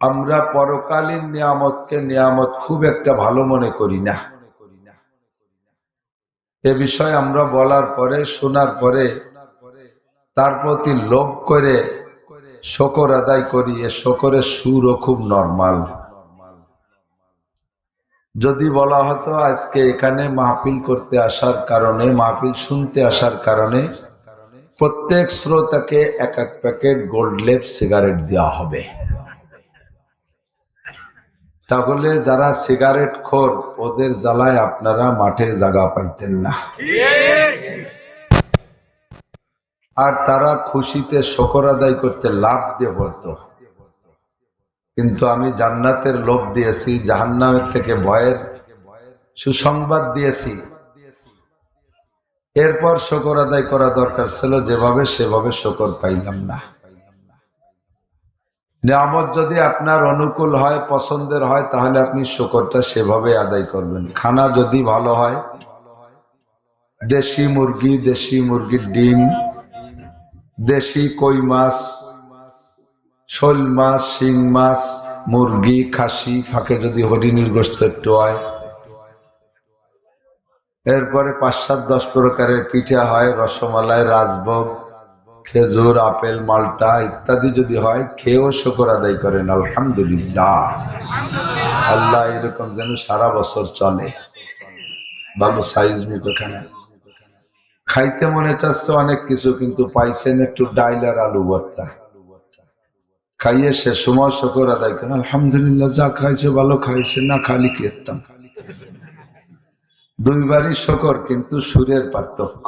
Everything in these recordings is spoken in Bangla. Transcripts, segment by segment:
আমরা পরকালীন নিয়ামতকে নিয়ামত খুব একটা ভালো মনে করি না। এ বিষয়ে আমরা বলার পরে, শোনার পরে, তার প্রতি লোভ করে শকর আদায় করি। এ শকরের সুরও খুব নর্মাল। যদি বলা হতো, আজকে এখানে মাহফিল করতে আসার কারণে, মাহফিল শুনতে আসার কারণে প্রত্যেক শ্রোতাকে এক এক প্যাকেট গোল্ড লেপ সিগারেট দেওয়া হবে। তাহলে যারা সিগারেট খোর, ওদের জ্বালায় আপনারা মাঠে জায়গা পাইতেন না। আর তারা খুশিতে শকর আদায় করতে লাভ দিয়ে বলতো। কিন্তু আমি জান্নাতের লোভ দিয়েছি, জাহান্নামের থেকে ভয়ের সুসংবাদ দিয়েছি। এরপর শকর আদায় করা দরকার ছিল, যেভাবে সেভাবে শকর পাইলাম না। নিয়ামত যদি আপনার অনুকূল হয়, পছন্দের হয়, তাহলে আপনি শকরটা সেভাবে আদায় করবেন। খানা যদি ভালো হয়, দেশি মুরগি, দেশি মুরগির ডিম, দেশি কই মাছ, শোল মাছ, শিং মাছ, মুরগি, খাসি, ফাঁকে যদি হরিণীর গোস্ত একটু হয়। এরপরে পাঁচ সাত দশ প্রকারের পিঠা হয়, রসমালাই, রাজভোগ খেজুর, আপেল, মালটা ইত্যাদি যদি হয়, খেয়েও শকর আদায় করেন, আলহামদুলিল্লাহ। আল্লাহ এরকম যেন সারা বছর চলে। ভালো সাইজ মিট ওখানে খাইতে মনে চাচ্ছে অনেক কিছু, কিন্তু পাইছেন একটু ডাইল আর আলু ভর্তা। খাইয়ে সে সময় শকর আদায় করেন, আলহামদুলিল্লাহ, যা খাইছে ভালো খাইছে, না খালি খেতাম। দুইবারই শকর, কিন্তু সুরের পার্থক্য।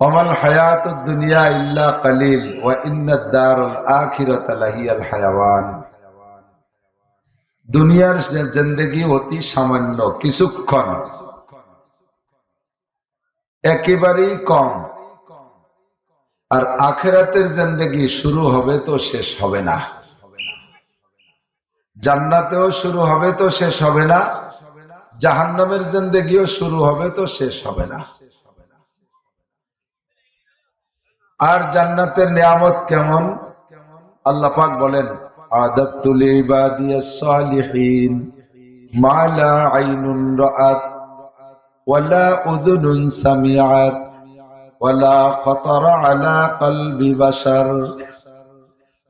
অমাল হায়াত দুনিয়া ইল্লা কালিল ওয়া ইন্নাদ দারুল আখিরাত লাহিয়াল হায়াওয়ান দুনিয়ার জিন্দেগি অতি সামান্য, কিছুক্ষণ। একেবারেই কম। আর আখেরাতের জিন্দেগি শুরু হবে তো শেষ হবে না। জান্নাতেও শুরু হবে তো শেষ হবে না। জাহান্নামের জিন্দেগিও শুরু হবে তো শেষ হবে না। আর জান্নাতের নিয়ামত কেমন? আল্লাহ পাক বলেন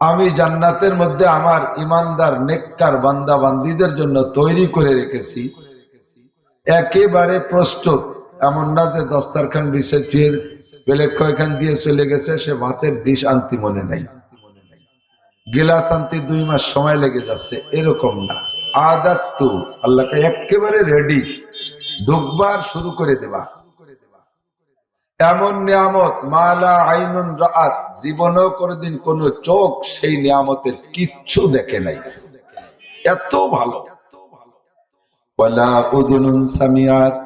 আমি জান্নাতের মধ্যে আমার ইমানদার, নেককার বান্দা বান্দিদের জন্য তৈরি করে রেখেছি। একেবারে প্রস্তুত, এমন না যে দস্তারখান বিছে বেলেট কয়খান দিয়ে চলে গেছে, সে ভাতের ডিশ আনতি মনে নাই। গিলাস আনতে দুই মাস সময় লেগে যাচ্ছে, এরকম না। আদাত্তু আল্লাহকে একেবারে রেডি ঢুকবার শুরু করে দেবা। এমন নিয়ামত, মালা আইনুন রাত কোন চোখ সেই নিয়ামতের কিচ্ছু দেখে নাই। এত ভালো। ওয়ালা উদুনুন সামিয়াত।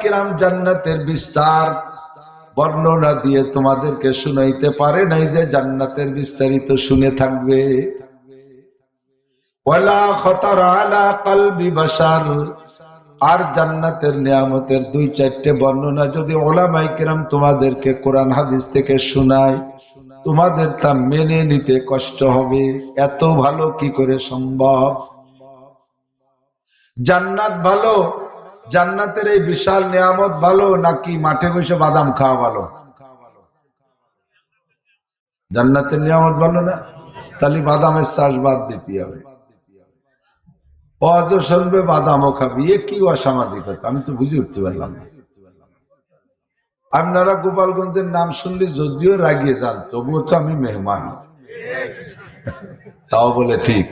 কিরাম জান্নাতের বিস্তার বর্ণনা দিয়ে তোমাদেরকে শুনাইতে পারে নাই যে জান্নাতের বিস্তারিত শুনে থাকবে। আর জান্নাতের নিয়ামতের দুই চারটে বর্ণনা যদি ওলামাই কিরাম তোমাদেরকে কোরআন হাদিস থেকে শোনায়, তোমাদের তা মেনে নিতে কষ্ট হবে। এত ভালো কি করে সম্ভব? জান্নাত ভালো জান্নাতের এই বিশাল নিয়ামত ভালো নাকি মাঠে বসে বাদাম খাওয়া ভালো? জান্নাতের নিয়ামত ভালো না? তাহলে বাদামের চাষ বাদ দিতে হবে। অজ শুনবে, বাদামও খাবি। এ কি অসামাজিকতা? আমি তো বুঝে উঠতে পারলাম না। আপনারা গোপালগঞ্জের নাম শুনলে যদিও রাগিয়ে যান, তবুও তো আমি মেহমান। তাও বলে ঠিক।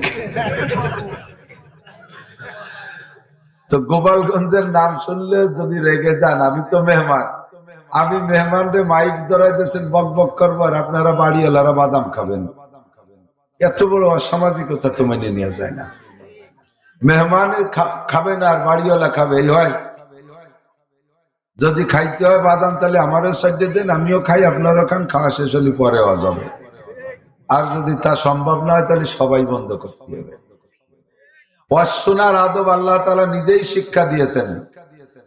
তো গোপালগঞ্জের নাম শুনলে যদি রেগে যান, আমি তো মেহমান। আমি মেহমান রে মাইক ধরাই দিয়েছেন বক বক করবার। আপনারা বাড়িওয়ালারা বাদাম খাবেন। এত বড় অসামাজিকতা তো মেনে নেওয়া যায় না। মেহমান খাবে না আর বাড়িওয়ালা খাবে, এই হয়। যদি খাইতে হয় বাদাম, তাহলে আমারও সাইডে দেন, আমিও খাই, আপনারও খান, খাওয়া শেষ হলে পরে যাবে। আর যদি তা সম্ভব না হয়, তাহলে সবাই বন্ধ করতে হবে। ওয়াসুনার আদব আল্লাহ তালা নিজেই শিক্ষা দিয়েছেন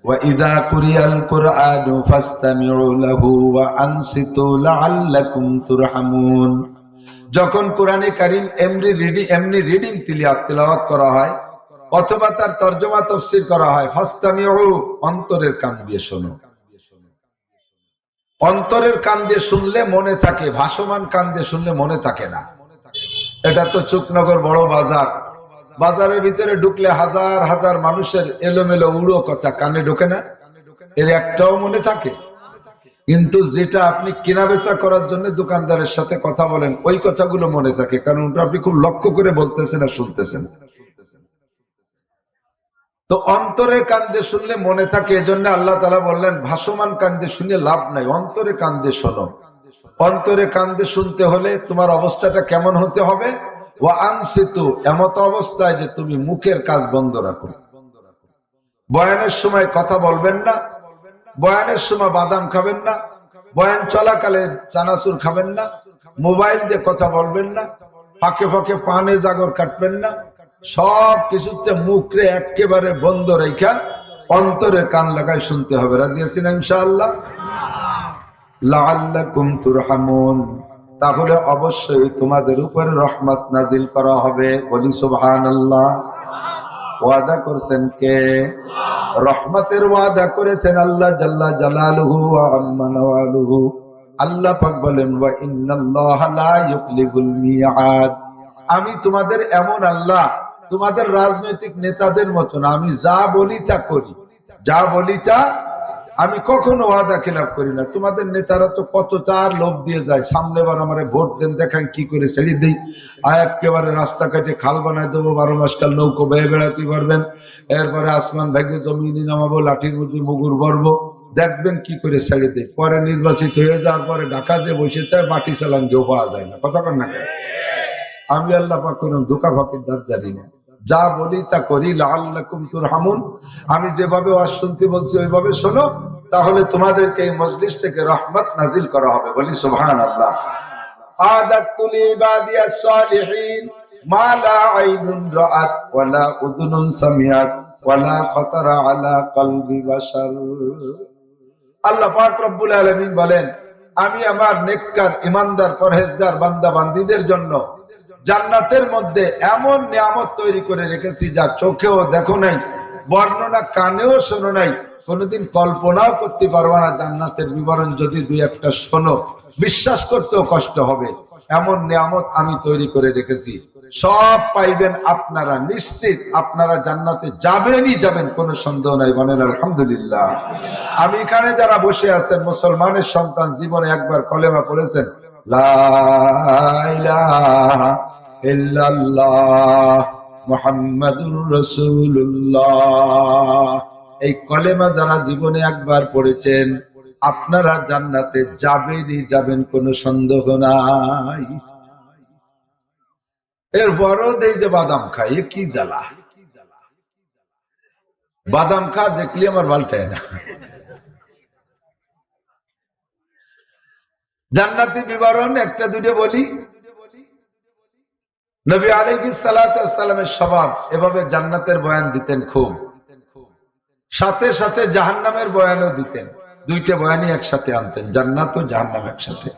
وَإِذَا قُرِئَ الْقُرْآنُ فَاسْتَمِعُوا لَهُ وَأَنصِتُوا لَعَلَّكُمْ تُرْحَمُونَ যখন কোরআনে কারিম এমনি রিডিং এমনি রিডিং তিলাওয়াত করা হয় অথবা তার তর্জমা তফসির করা হয় ফাস্তামিউ অন্তরের কান দিয়ে শোনো অন্তরের কান দিয়ে শুনলে মনে থাকে ভাসমান কান দিয়ে শুনলে মনে থাকে না এটা তো চুকনগর বড় বাজার বাজারের ভিতরে ঢুকলে হাজার হাজার মানুষের এলোমেলো উড়ো কথা কানে ঢোকে না। এর একটাও মনে থাকে। কিন্তু যেটা আপনি কেনা বেচা করার জন্য দোকানদারের সাথে কথা বলেন, ওই কথাগুলো মনে থাকে, কারণ ওটা আপনি খুব লক্ষ্য করে বলতেছেন আর শুনতেছেন। তো অন্তরের কান্দে শুনলে মনে থাকে, এজন্য আল্লাহ তালা বললেন, ভাসমান কান্দে শুনে লাভ নাই, অন্তরে কান্দে শোনো। অন্তরে কান্দে শুনতে হলে তোমার অবস্থাটা কেমন হতে হবে? ও এমত অবস্থায় যে তুমি মুখের কাজ বন্ধ রাখো। বয়ানের সময় কথা বলবেন না, বয়ানের সময় বাদাম খাবেন না, বয়ান চলাকালে চানাচুর খাবেন না, মোবাইল দিয়ে কথা বলবেন না, ফাঁকে ফাঁকে পানে জাগর কাটবেন না, সব কিছুতে মুখরে একেবারে বন্ধ রেখা অন্তরে কান লাগায় শুনতে হবে। রাজি আছেন ইনশাআল্লাহ? লাআল্লাকুম তুরহামুন। তাহলে অবশ্যই তোমাদের উপরে রহমত নাজিল করা হবে। বলি সুবহানাল্লাহ। ওয়াদা করছেন কে? রহমতের ওয়াদা করেছেন আল্লাহ জাল্লা জালালুহু ওয়া আল্লাহ পাক বলেন, ওয়া লা ইউখলিফুল মিআদ আমি তোমাদের এমন আল্লাহ, তোমাদের রাজনৈতিক নেতাদের মতন, আমি যা বলি তা করি। যা বলি তা আমি কখনো ওয়াদা খেলাপ করি না। তোমাদের নেতারা তো কত তার লোভ দিয়ে যায়। সামনে বার আমার ভোট দেন, দেখান কি করে ছেড়ে দিই। আর একেবারে রাস্তা কাটে খাল বানায় দেবো, বারো মাস কাল নৌকো বেয়ে বেড়াতে পারবেন। এরপরে আসমান ভেঙে জমিনি নামাবো, লাঠির মধ্যে মুগুর ভরবো। দেখবেন কি করে ছেড়ে দেয় পরে নির্বাচিত হয়ে যাওয়ার পরে ঢাকা যে বসে চায় বাটি চালান কেউ পাওয়া যায় না। কর না? আমি আল্লাহ পাক ধোকা ফাঁকির দাঁত জানি না। যা বলি তা করি লাল্লাকুম তুরহামুন। আমি যেভাবে ওয়াজ শুনতে বলছি, ওইভাবে শোনো। তাহলে তোমাদেরকে এই মজলিস থেকে রহমত নাজিল করা হবে। বলি সুবহান আল্লাহ আমি আমার নেককার, ইমানদার, পরহেজগার বান্দা বান্দীদের জন্য জান্নাতের মধ্যে এমন নিয়ামত তৈরি করে রেখেছি যা চোখেও দেখো নাই, বর্ণনা কানেও শোনো নাই, কোনোদিন কল্পনাও করতে পারবা না জান্নাতের বিবরণ যদি দুই একটা শোনো। বিশ্বাস করতেও কষ্ট হবে। এমন নিয়ামত আমি তৈরি করে রেখেছি। সব পাইবেন আপনারা, নিশ্চিত আপনারা জান্নাতে যাবেনই যাবেন, কোনো সন্দেহ নাই বলেন আলহামদুলিল্লাহ। আমি এখানে যারা বসে আছেন, মুসলমানের সন্তান জীবনে একবার কলেমা পড়েছেন, লা এই কলেমা যারা জীবনে একবার পড়েছেন, আপনারা জান্নাতে যাবেনই যাবেন, কোনো সন্দেহ নাই। এর বড় এই যে বাদাম খাই কি জ্বালা? বাদাম খা, দেখলি আমার বালটায় না। জান্নাতি বিবরণ একটা দুটো বলি। নবী আলাইহিস সালামের স্বভাব এভাবে জান্নাতের বয়ান দিতেন খুব। সাথে সাথে জাহান্নামের বয়ানও দিতেন। দুইটা বয়ানই একসাথে আনতেন, জান্নাত ও জাহান্নাম একসাথে।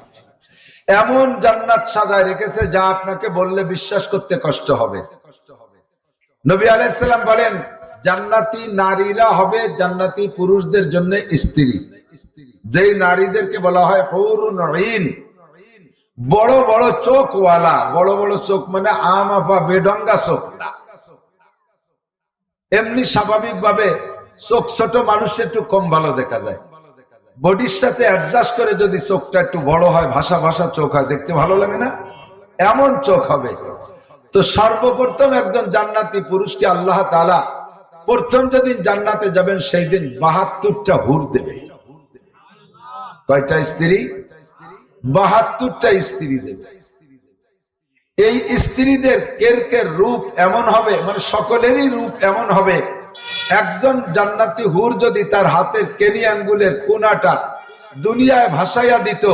এমন জান্নাত সাজায় রেখেছে যা আপনাকে বললে বিশ্বাস করতে কষ্ট হবে। নবী আলাইসাল্লাম বলেন, জান্নাতি নারীরা হবে জান্নাতি পুরুষদের জন্য স্ত্রী। যেই নারীদেরকে বলা হয় বড় বড় চোখওয়ালা, বড় বড় চোখ মানে আম আফা বেডঙ্গা চোখ না। এমনি স্বাভাবিক ভাবে চোখ ছোট মানুষ একটু কম ভালো দেখা যায়। বডির সাথে অ্যাডজাস্ট করে যদি চোখটা একটু বড় হয়, ভাষা ভাষা চোখ হয়, দেখতে ভালো লাগে না? এমন চোখ হবে। তো সর্বপ্রথম একজন জান্নাতি পুরুষকে আল্লাহ তালা প্রথম যেদিন জান্নাতে যাবেন সেই দিন বাহাত্তরটা হুর দেবে। কয়টা স্ত্রী? বাহাত্তরটা স্ত্রী এই স্ত্রীদের কের কের রূপ এমন হবে? মানে সকলেরই রূপ এমন হবে। একজন জান্নাতি হুর যদি তার হাতের কেনি আঙ্গুলের দুনিয়ায় ভাসাইয়া দিত,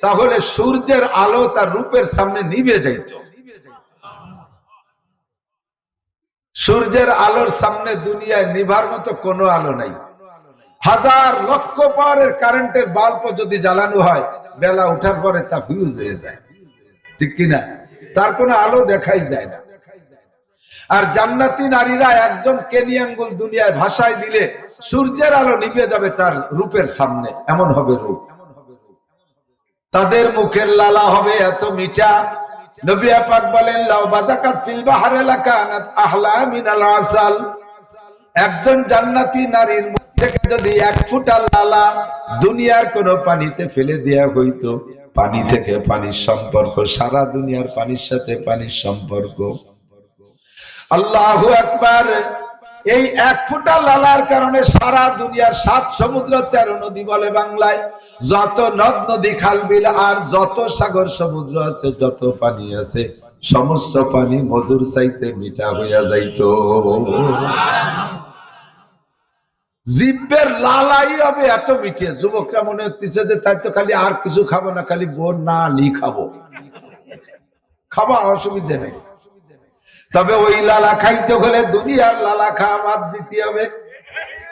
তাহলে সূর্যের আলো তার রূপের সামনে নিভে যাইত। সূর্যের আলোর সামনে দুনিয়ায় নিভার মতো কোনো আলো নাই। হাজার লক্ষ পাওয়ারের কারেন্টের বাল্ব যদি জ্বালানো হয়, বেলা উঠার পরে তা ফিউজ হয়ে যায়। ঠিক কিনা? তার কোনো আলো দেখাই যায় না। আর জান্নাতি নারীরা একজন কেনি আঙ্গুল দুনিয়ায় ভাষায় দিলে সূর্যের আলো নিভে যাবে তার রূপের সামনে। এমন হবে রূপ। তাদের মুখের লালা হবে এত মিঠা। নবী পাক বলেন একজন জান্নাতি নারীর থেকে যদি এক ফুটা লালা দুনিয়ার কোন পানিতে ফেলে দেয়া হইতো, পানি থেকে পানির সম্পর্ক, সারা দুনিয়ার পানির সাথে পানির সম্পর্ক। আল্লাহু আকবার, এই এক ফুটা লালার কারণে সারা দুনিয়ার সাত সমুদ্র তেরো নদী বলে বাংলায়, যত নদ, নদী, খাল, বিল, আর যত সাগর সমুদ্র আছে, যত পানি আছে, সমস্ত পানি মধুর চাইতে মিঠা হইয়া যাইতো। জিব্বের লালাই হবে এত মিঠে। যুবকরা মনে হচ্ছে যে তাই তো খালি আর কিছু খাব না, খালি বোন না, লি খাব। খাবা, অসুবিধে নেই। তবে ওই লালা খাইতে হলে দুনিয়ার লালা খাওয়া বাদ দিতে হবে।